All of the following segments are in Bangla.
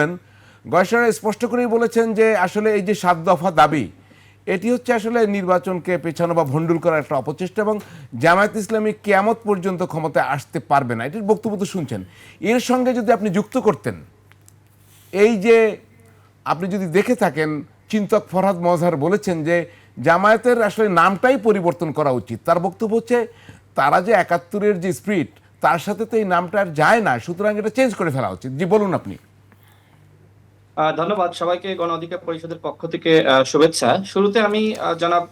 বলেন স্পষ্ট করেই বলেছেন যে আসলে এই যে সাত দফা দাবি, এটি হচ্ছে আসলে নির্বাচনকে পেছানো বা ভণ্ডুল করার একটা অপচেষ্টা এবং জামায়াত ইসলামী কেয়ামত পর্যন্ত ক্ষমতায় আসতে পারবে না। এটির বক্তব্য তো শুনছেন। এর সঙ্গে যদি আপনি যুক্ত করতেন, এই যে আপনি যদি দেখে থাকেন, চিন্তক ফরহাদ মজহার বলেছেন যে জামায়াতের আসলে নামটাই পরিবর্তন করা উচিত। তার বক্তব্য হচ্ছে, তারা যে একাত্তরের যে স্পিরিট তার সাথে তো এই নামটা আর যায় না, সুতরাং এটা চেঞ্জ করে ফেলা উচিত। জি, বলুন আপনি। ধন্যবাদ সবাইকে গণ অধিকার পরিষদের পক্ষ থেকে শুভেচ্ছা। শুরুতে আমি জনাব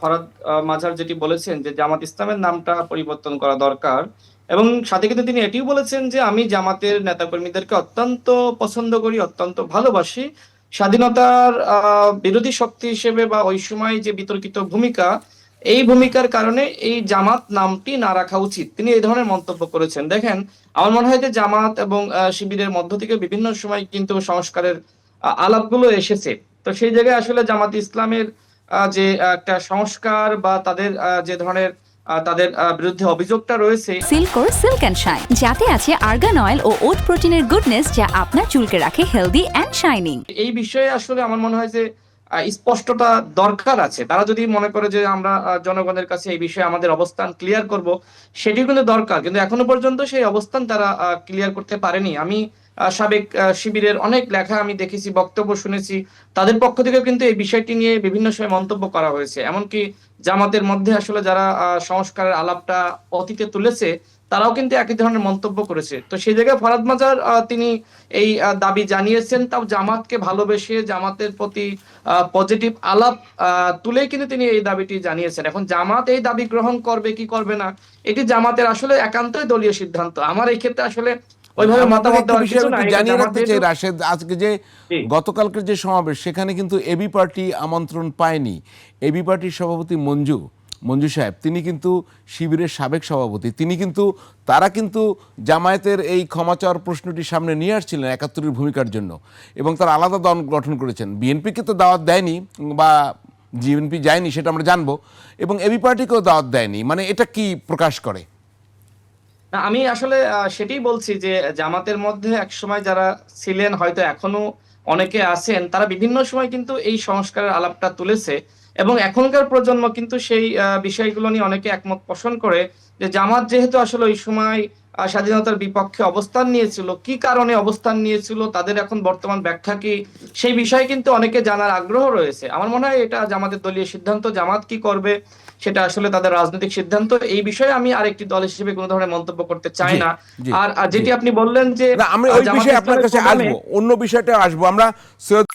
ফরাদ মাঝার যেটি বলেছেন যে জামাত ইসলামের নামটা পরিবর্তন করা দরকার এবং সাথে কিন্তু তিনি এটিও বলেছেন যে আমি জামাতের নেতাকর্মীদেরকে অত্যন্ত পছন্দ করি, অত্যন্ত ভালোবাসি। স্বাধীনতার বিরোধী শক্তি হিসেবে বা ওই সময় যে বিতর্কিত ভূমিকা, এই ভূমিকার কারণে এই জামাত নামটি না রাখা উচিত। তিনি এই ধরনের মন্তব্য করেছেন। দেখেন, আমার মনে হয় যে জামাত এবং শিবিরের মধ্য থেকে বিভিন্ন সময় কিন্তু সংস্কারের আলাপগুলো এসেছে। তো সেই জায়গায় আসলে জামাত ইসলামের যে একটা সংস্কার বা তাদের যে ধরনের তাদের বিরুদ্ধে অভিযোগটা রয়েছে। সিল্কোর সিল্ক অ্যান্ড শাইন যাতে আছে আর্গান অয়েল ও ওট প্রোটিনের গুডনেস যা আপনার চুলকে রাখে হেলদি অ্যান্ড শাইনিং। এই বিষয়ে আসলে আমার মনে হয় যে স্পষ্টতা দরকার আছে। তারা যদি মনে করে যে আমরা জনগণের কাছে এই বিষয়ে আমাদের অবস্থান ক্লিয়ার করব সেটি কিন্তু দরকার। কিন্তু এখনও পর্যন্ত সেই অবস্থান তারা ক্লিয়ার করতে পারেনি। আমি সাবেক শিবিরের অনেক লেখা আমি দেখেছি, বক্তব্য শুনেছি। তাদের পক্ষ থেকে কিন্তু এই বিষয়টি নিয়ে বিভিন্ন সময় মন্তব্য করা হয়েছে। এমনকি জামাতের মধ্যে আসলে যারা সংস্কারের আলাপটা অতীতে তুলেছে, তারাও কিন্তু একই ধরনের মন্তব্য করেছে। তো সেই জায়গায় ফরাদ মাজার তিনি এই দাবি জানিয়েছেন, তাও জামাতকে ভালোবেসে জামাতের প্রতি পজিটিভ আলাপ তুলেই কিন্তু তিনি এই দাবিটি জানিয়েছেন। এখন জামাত এই দাবি গ্রহণ করবে, কি করবে না, এটি জামাতের আসলে একান্তই দলীয় সিদ্ধান্ত। আমার এই ক্ষেত্রে আসলে ওইভাবে মতামত দেওয়ার কিছু একটু জানিয়ে রাখতে চাই রাশেদ? আজকে যে। গতকালকের যে সমাবেশ সেখানে কিন্তু এবি পার্টি আমন্ত্রণ পায়নি। এবি পার্টির সভাপতি মঞ্জু মঞ্জু সাহেব তিনি কিন্তু শিবিরের সাবেক সভাপতি। তিনি কিন্তু তারা কিন্তু জামায়াতের এই ক্ষমা চাওয়ার প্রশ্নটি সামনে নিয়ে আসছিলেন একাত্তরের ভূমিকার জন্য। এবং তারা আলাদা দল গঠন করেছেন। বিএনপিকে তো দাওয়াত দেয়নি বা বিএনপি যায়নি সেটা আমরা জানব। এবং এবি পার্টিকেও দাওয়াত দেয়নি। মানে এটা কি প্রকাশ করে? আমি আসলে সেটাই বলছি যে, জামাতের মধ্যে একসময় যারা ছিলেন, হয়তো এখনও অনেকে আছেন, তারা বিভিন্ন সময় কিন্তু এই সংস্কারের আলাপটা তুলেছে এবং এখনকার প্রজন্ম কিন্তু সেই বিষয়গুলো নিয়ে অনেকে একমত পোষণ করে যে, জামাত যেহেতু আসলে ওই সময় স্বাধীনতার বিপক্ষে অবস্থান নিয়েছিল কি কারণে অবস্থান নিয়েছিল তাদের এখন বর্তমান ব্যাখ্যা কি? সেই বিষয়ে কিন্তু অনেকে জানার আগ্রহ রয়েছে। আমার মনে হয় এটা জামাতের দলীয় সিদ্ধান্ত জামাত কি করবে সেটা আসলে তাদের রাজনৈতিক সিদ্ধান্ত। এই বিষয়ে আমি আরেকটি দল হিসেবে কোনো ধরনের মন্তব্য করতে চাই না। আর আর যেটি আপনি বললেন যে ওই বিষয়ে আপনার কাছে আসব। অন্য বিষয়টা আসব। আমরা সৈয়দ